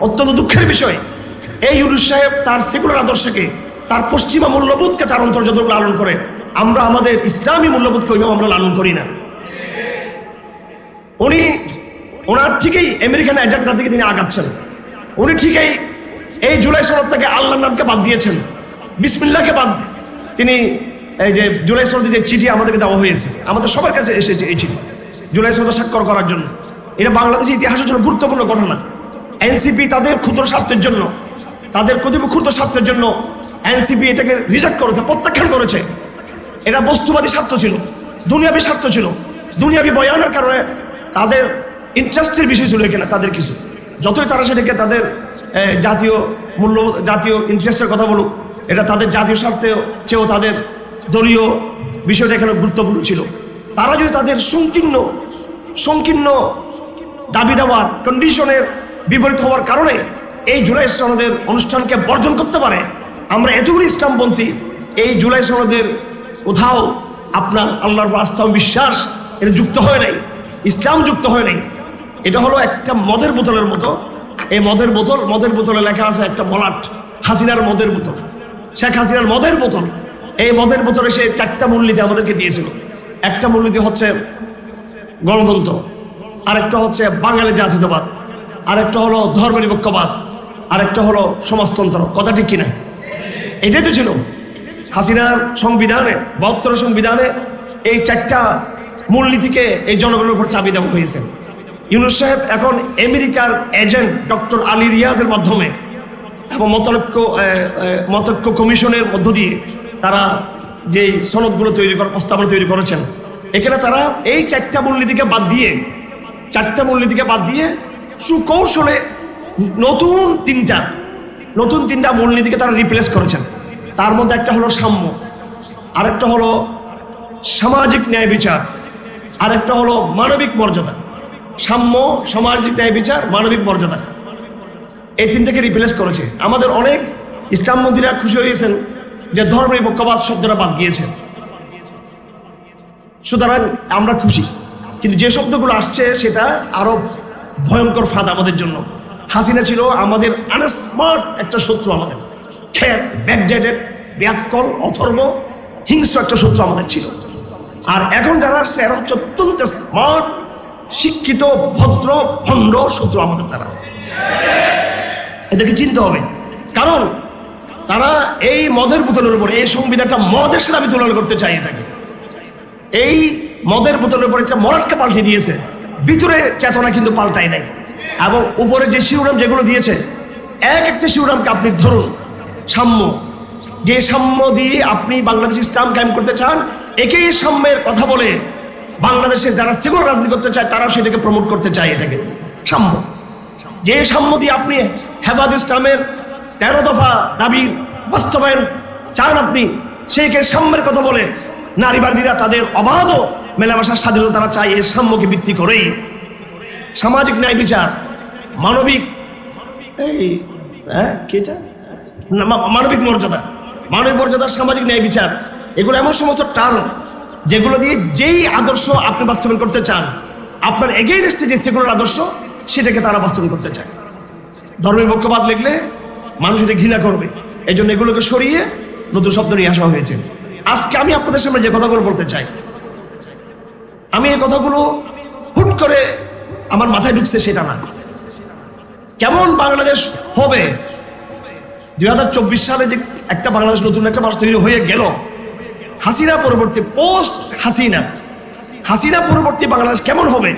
অত্যন্ত দুঃখের বিষয়। এই ইউনুস সাহেব তার সেকুলার আদর্শকে, তার পশ্চিমা মূল্যবোধকে তার অন্তর্জাত লালন করে। আমরা আমাদের ইসলামী মূল্যবোধকে ওইভাবে আমরা লালন করি না। উনি, ওনার ঠিকই আমেরিকান এজেন্ডার দিকে তিনি আগাচ্ছেন। উনি ঠিকই এই জুলাই সনদ থেকে আল্লাহর নামকে বাদ দিয়েছেন। বিসমিল্লাহকে বাদ তিনি এই যে জুলাই সনদের যে চিঠি আমাদেরকে দেওয়া হয়েছে। আমাদের সবার কাছে এসেছে এই চিঠি। জুলাই সনদ স্বাক্ষর করার জন্য। এটা বাংলাদেশের ইতিহাসের জন্য গুরুত্বপূর্ণ ঘটনা। এনসিপি তাদের ক্ষুদ্র স্বার্থের জন্য, তাদের কতিপয় ক্ষুদ্র স্বার্থের জন্য এনসিপি এটাকে রিজেক্ট করেছে, প্রত্যাখ্যান করেছে। এটা বস্তুবাদী স্বার্থ ছিল, দুনিয়াবী স্বার্থ ছিল, দুনিয়াবী বয়ানের কারণে তাদের ইন্টারেস্টের বিষয় ছিল এখানে, তাদের কিছু। যতই তারা সেটাকে তাদের জাতীয় মূল্য, জাতীয় ইন্টারেস্টের কথা বলুক, এটা তাদের জাতীয় স্বার্থেও চেয়েও তাদের দলীয় বিষয়টা এখানে গুরুত্বপূর্ণ ছিল। তারা যদি তাদের সংকীর্ণ সংকীর্ণ দাবি দেওয়ার কন্ডিশনের বিপরীত হওয়ার কারণে এই জুলাই সনদের অনুষ্ঠানকে বর্জন করতে পারে। আমরা এতগুলি ইসলামপন্থী, এই জুলাই সনদের কোথাও আপনার আল্লাহর আস্থা বিশ্বাস এটা যুক্ত হয় নাই, ইসলাম যুক্ত হয় নাই। এটা হলো একটা মদের বোতলের মতো। এই মদের বোতল, মদের বোতলে লেখা আছে একটা মলাট, হাসিনার মদের বোতল। শেখ হাসিনার মদের বোতল। এই মদের বোতলে সে চারটা মূলনীতি আমাদেরকে দিয়েছিল। একটা মূলনীতি হচ্ছে গণতন্ত্র, আরেকটা হচ্ছে বাঙালি জাতীয়তাবাদ। আরেকটা হলো ধর্মনিরপেক্ষবাদ আরেকটা হলো সমাজতন্ত্র। কথা ঠিক কিনা? এটাই তো ছিল। হাসিনার সংবিধানে বাহাত্তর সংবিধানে এই চারটা মূলনীতিকে এই জনগণের উপর চাবি দেওয়া হয়েছে। ইউনুস সাহেব এখন আমেরিকার এজেন্ট ডক্টর আলী রিয়াজের মাধ্যমে এবং এ, মতৈক্য কমিশনের মধ্য দিয়ে তারা যে সনদগুলো তৈরি করার প্রস্তাবনা তৈরি করেছেন। এখানে তারা এই চারটা মূলনীতিকে বাদ দিয়ে চারটা মূলনীতিকে বাদ দিয়ে সুকৌশলে নতুন তিনটা নতুন তিনটা মূলনীতিকে তারা রিপ্লেস করেছেন। তার মধ্যে একটা হলো সাম্য, আরেকটা হলো সামাজিক ন্যায় বিচার, আরেকটা হলো মানবিক মর্যাদা। সাম্য, সামাজিক ন্যায় বিচার, মানবিক মর্যাদা। এই তিনটাকে রিপ্লেস করেছে। আমাদের অনেক ইসলাম মন্দিরা খুশি হয়েছেন যে ধর্মনিরপেক্ষবাদ শব্দটা বাদ গিয়েছে। সুতরাং আমরা খুশি। কিন্তু যে শব্দগুলো আসছে, সেটা আরও ভয়ঙ্কর ফাঁদ আমাদের জন্য। হাসিনা ছিল আমাদের আনস্মার্ট একটা শত্রু আমাদের। খেত ব্যাকডেটেড ব্যাককল অথর্ম হিংস্র একটা শত্রু আমাদের ছিল। আর এখন যারা আসছে, এরা হচ্ছে অত্যন্ত স্মার্ট শিক্ষিত, ভদ্র, ভণ্ড শত্রু আমাদের তারা এদেরকে চিনতে হবে। কারণ তারা এই মদের বোতলের উপরে, এই সংবিধানটা মদের সাথে আমি তুলনা করতে চাই এটাকে। এই মদের বোতলের উপরে একটা মরাটকে পাল্টে দিয়েছে। ভিতরে চেতনা কিন্তু পাল্টায় নাই। এবং উপরে যে শিরোনাম যেগুলো দিয়েছে, এক একটা শিরোনামকে আপনি ধরুন, সাম্য। যে সাম্য দিয়ে আপনি বাংলাদেশ ইসলাম কায়েম করতে চান, একেই সাম্যের কথা বলে বাংলাদেশের যারা সেগুলো রাজনীতি করতে চায়, তারাও সেটাকে প্রমোট করতে চায় এটাকে। সাম্য। যে সাম্য দিয়ে আপনি হেফাজ ইসলামের তেরো দফা দাবির বাস্তবায়ন চান আপনি, সেইকে সাম্যের কথা বলে নারীবাদীরা তাদের অবাধ মেলামেশার স্বাধীনতা তারা চায়, এর সাম্যকে ভিত্তি করেই। সামাজিক ন্যায় বিচার, মানবিক, এই হ্যাঁ কি এটা? মানবিক মর্যাদা। মানবিক মর্যাদা, সামাজিক ন্যায় বিচার, এগুলো এমন সমস্ত টার্ম যেগুলো দিয়ে যেই আদর্শ আপনি বাস্তবায়ন করতে চান, আপনার এগেইনস্টে যে সেগুলোর আদর্শ, সেটাকে তারা বাস্তবায়ন করতে চায়। ধর্মের পক্ষপাত লিখলে মানুষ এটা ঘৃণা করবে। এই জন্য এগুলোকে সরিয়ে নতুন শব্দ নিয়ে আসা হয়েছে। আজকে আমি আপনাদের সামনে যে কথাগুলো বলতে চাই আমি এই কথাগুলো হুট করে আমার মাথায় ঢুকছে সেটা না। কেমন বাংলাদেশ হবে? দুই হাজার চব্বিশ সালে যে একটা বাংলাদেশ নতুন একটা মানুষ তৈরি হয়ে গেল, হাসিনা পরবর্তী পোস্ট হাসিনা। হাসিনা পরবর্তী বাংলাদেশ কেমন হবে?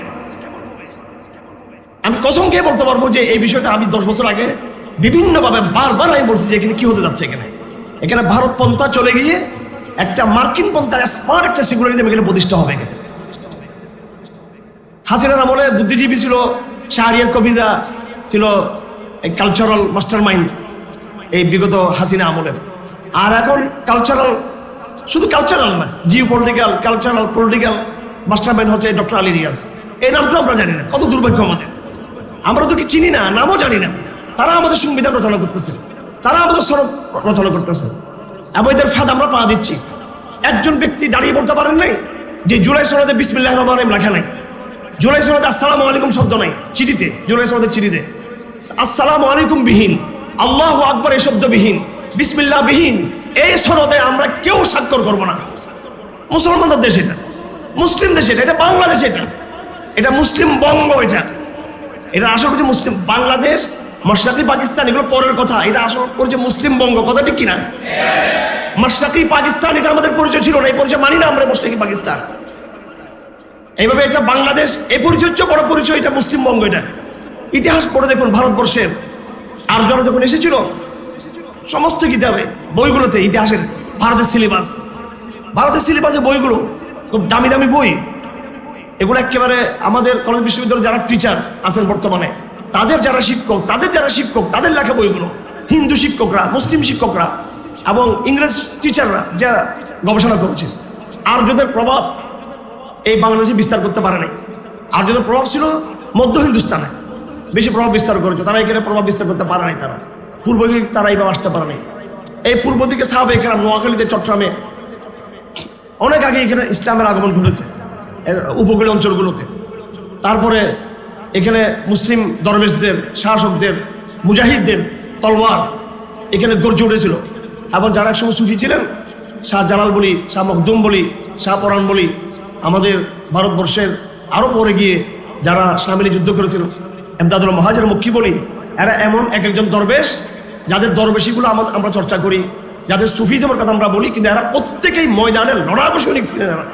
আমি কসম খেয়ে বলতে পারব যে এই বিষয়টা আমি দশ বছর আগে বিভিন্নভাবে বারবার আমি বলছি যে এখানে কি হতে যাচ্ছে এখানে। এখানে ভারত পন্থা চলে গিয়ে একটা মার্কিন পন্থার স্মার্ট একটা সিকিউরিটিজম এখানে প্রতিষ্ঠা হবে এখানে। হাসিনার আমলে বুদ্ধিজীবী ছিল, শাহরিয়ার কবিররা ছিল কালচারাল মাস্টার মাইন্ড এই বিগত হাসিনা আমলের আর এখন কালচারাল শুধু কালচারাল না geo political cultural political mastermind হচ্ছে ডক্টর আলী রিয়াজ। এই নামটা আমরা জানি না, কত দুর্ভাগ্য আমাদের। আমরা তো কি চিনি না, নামও জানি না। তারা আমাদের সংবিধান রচনা করতেছে, তারা আমাদের সড়ক রচনা করতেছে। এবং এদের ফাঁদ আমরা পা দিচ্ছি। একজন ব্যক্তি দাঁড়িয়ে বলতে পারেন নাই যে জুলাই সনদে বিসমিল্লাহ রহমান রহিম লেখা নাই। জুলাই সনদে আসসালামু আলাইকুম শব্দ নাই, চিঠিতে, জুলাই সনদের চিঠিতে। আসসালামু আলাইকুম বিহীন, আল্লাহ আকবর এই শব্দ বিহীন, বিসমিল্লাহ বিহীন, এই সনদে আমরা কেউ স্বাক্ষর করব না। মুসলমানদের দেশ এটা, মুসলিম দেশ এটা এটা বাংলাদেশ এটা। এটা মুসলিম বঙ্গ এটা। এটা আসল করছে মুসলিম, বাংলাদেশ, মশরাকি, পাকিস্তান, এগুলো পরের কথা। এটা আসল করছে মুসলিম বঙ্গ, কথা ঠিক কিনা? মশরাকি, পাকিস্তান, এটা আমাদের পরিচয় ছিল না, এই পরিচয় মানি না আমরা মশরাকি পাকিস্তান। এইভাবে এটা বাংলাদেশ, এই পরিচয় বড় পরিচয়, এটা মুসলিম বঙ্গ এটা। ইতিহাস পড়ে দেখুন ভারতবর্ষের। আর যারা যখন এসেছিল, সমস্ত কিতাবে, বইগুলোতে, ইতিহাসের, ভারতের সিলেবাস ভারতের সিলেবাসে বইগুলো, খুব দামি দামি বই। এগুলো একেবারে আমাদের কলেজ বিশ্ববিদ্যালয়ের যারা টিচার আছেন বর্তমানে, তাদের যারা শিক্ষক, তাদের যারা শিক্ষক, তাদের লেখা বইগুলো। হিন্দু শিক্ষকরা, মুসলিম শিক্ষকরা এবং ইংরেজ টিচাররা যারা গবেষণা করেছে। আর্যদের প্রভাব এই বাংলাদেশে বিস্তার করতে পারে নাই। আর্যদের প্রভাব ছিল, মধ্য হিন্দুস্তানে বেশি প্রভাব বিস্তার করেছে, তারা এখানে প্রভাব বিস্তার করতে পারে নাই তারা। পূর্ব দিকে তারা এইভাবে আসতে পারে নাই। এই পূর্ব দিকে সাহাবে এখানে নোয়াখালীতে, চট্টগ্রামে অনেক আগে এখানে ইসলামের আগমন ঘটেছে উপকূলীয় অঞ্চলগুলোতে। তারপরে এখানে মুসলিম দরবেশদের শাসকদের, মুজাহিদদের তলোয়ার এখানে গর্জে উঠেছিল। এবং যারা একসময় সুফি ছিলেন, শাহ জালাল বলি, শাহ মখদুম বলি, শাহ পরাণ বলি আমাদের ভারতবর্ষের আরও পরে গিয়ে যারা সামিলি যুদ্ধ করেছিল, এমদাদুল মহাজের মুখী বলি, এরা এমন এক একজন দরবেশ, যাদের দরবেশিগুলো আমা- আমরা চর্চা করি, যাদের সুফিজমের কথা আমরা বলি, কিন্তু এরা প্রত্যেকেই ময়দানে লড়াকু সৈনিক ছিলেন এরা।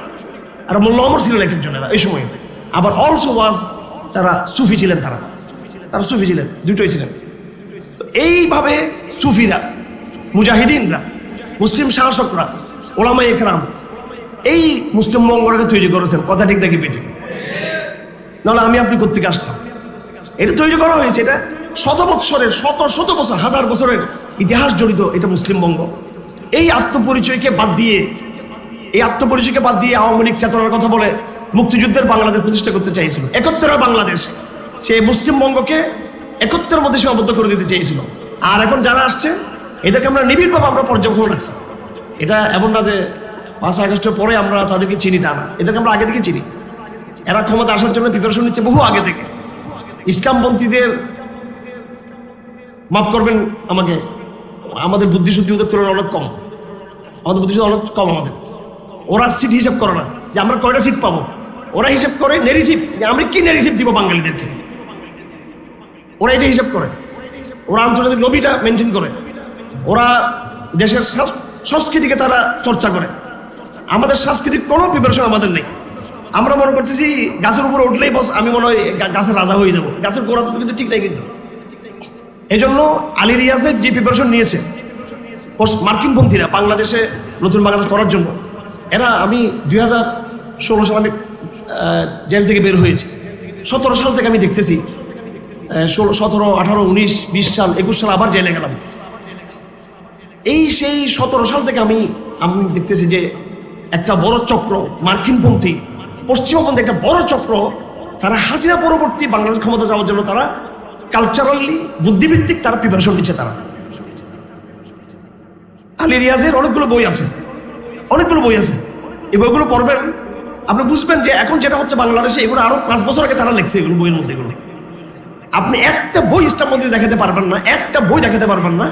আর মোল্লা অমর ছিলেন এক একজন এরা, এই সময়। আবার অলসো ওয়াজ তারা সুফি ছিলেন তারা। তারা সুফি ছিলেন, দুটোই ছিলেন। তো এইভাবে সুফিরা, মুজাহিদিনরা, মুসলিম শাসকরা ওলামাই একরাম এই মুসলিম মঙ্গলকে তৈরি করেছেন। কথা ঠিক নাকি পেটে নাহলে আমি আপনি করতে আসলাম? এটা তৈরি করা হয়েছে, এটা শত বৎসরের, শত শত বছর, হাজার বছরের ইতিহাস জড়িত এটা মুসলিম বঙ্গ। এই আত্মপরিচয়কে বাদ দিয়ে, এই আত্মপরিচয়কে বাদ দিয়ে আওয়ামী লীগ চেতনার কথা বলে মুক্তিযুদ্ধের বাংলাদেশ প্রতিষ্ঠা করতে চাইছিল। একত্রের বাংলাদেশ, সে মুসলিম বঙ্গকে একত্রের মধ্যে সীমাবদ্ধ করে দিতে চেয়েছিল আর এখন যারা আসছে, এদেরকে আমরা নিবিড়ভাবে আমরা পর্যবেক্ষণ রাখছি। এটা এমন না যে পাঁচ আগস্টের পরে আমরা তাদেরকে চিনি, তা না। এদেরকে আমরা আগে থেকে চিনি। এরা ক্ষমতা আসার জন্য প্রিপারেশন নিচ্ছে বহু আগে থেকে। ইসলামপন্থীদের মাফ করবেন আমাকে। আমাদের বুদ্ধিশুদ্ধি ওদের তুলনায় অনেক কম। আমাদের বুদ্ধিশুদ্ধি অনেক কম আমাদের। ওরা সিট হিসাব করে না। যে আমরা কয়টা সিট পাবো? ওরা হিসাব করে নেগেটিভ যে আমরা কি নেগেটিভ দিব বাঙালিদেরকে? ওরা এটা হিসাব করে। ওরা আন্তর্জাতিক লবিটা মেনটেন করে। ওরা দেশের সংস্কৃতিকে তারা চর্চা করে। আমাদের সাংস্কৃতিক কোনো প্রিপারেশন আমাদের নেই। আমরা মনে করতেছি গাছের উপরে উঠলেই বস, আমি মনে হয় গাছের রাজা হয়ে যাব। গাছের গোড়া তো কিন্তু ঠিক নাই কিন্তু। এই জন্য আলী রিয়াজের যে প্রিপারেশন নিয়েছে মার্কিনপন্থীরা বাংলাদেশে নতুন বাংলাদেশ করার জন্য, এরা আমি দুই হাজার ষোলো সালে আমি জেল থেকে বের হয়েছি। সতেরো সাল থেকে আমি দেখতেছি ষোলো, সতেরো, আঠারো, উনিশ, বিশ সাল, একুশ সাল আবার জেলে গেলাম। এই সেই সতেরো সাল থেকে আমি আমি দেখতেছি যে একটা বড় চক্র মার্কিনপন্থী পশ্চিমপন্থী একটা বড় চক্র, তারা হাজিরা পরবর্তী বাংলাদেশ ক্ষমতা যাওয়ার জন্য তারা কালচারালি বুদ্ধিভিত্তিক তারা প্রিপারেশন নিচ্ছে তারা। আলী রিয়াজের অনেকগুলো বই আছে, অনেকগুলো বই আছে। এই বইগুলো পড়বেন। আপনি বুঝবেন যে এখন যেটা হচ্ছে বাংলাদেশে, এগুলো আরও পাঁচ বছর আগে তারা লিখছে এগুলো বইয়ের মধ্যে এগুলো। আপনি একটা বই ইসলাম মধ্যে দেখাতে পারবেন না, একটা বই দেখাতে পারবেন না।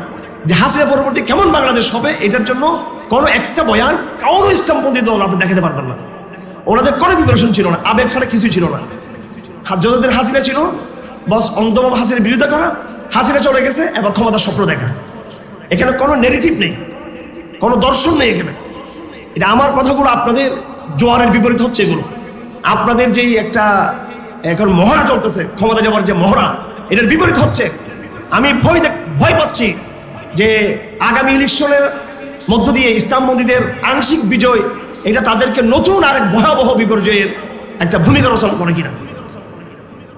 যে হাসিনা পরবর্তী কেমন বাংলাদেশ হবে, এটার জন্য কোনো একটা বয়ান কারও ইসলামপন্থী দল আপনি দেখাতে পারবেন না। ওনাদের কোনো প্রিপারেশন ছিল না, আবেগ ছাড়া কিছুই ছিল না। যতদের হাসিনা ছিল, বস অন্ধভাব হাসিনের বিরোধিতা করা, হাসিনা চলে গেছে, এবার ক্ষমতার স্বপ্ন দেখা। এখানে কোনো নেগেটিভ নেই, কোনো দর্শন নেই এখানে। এটা আমার কথাগুলো আপনাদের জোয়ারের বিপরীত হচ্ছে এগুলো। আপনাদের যেই একটা এখন মহড়া চলতেছে, ক্ষমতা যাওয়ার যে মহড়া, এটার বিপরীত হচ্ছে। আমি ভয় ভয় পাচ্ছি। যে আগামী ইলেকশনের মধ্য দিয়ে ইসলাম মন্দিরের আংশিক বিজয়, এটা তাদেরকে নতুন আরেক ভয়াবহ বিপর্যয়ের একটা ভূমিকা রচনা করে কিনা।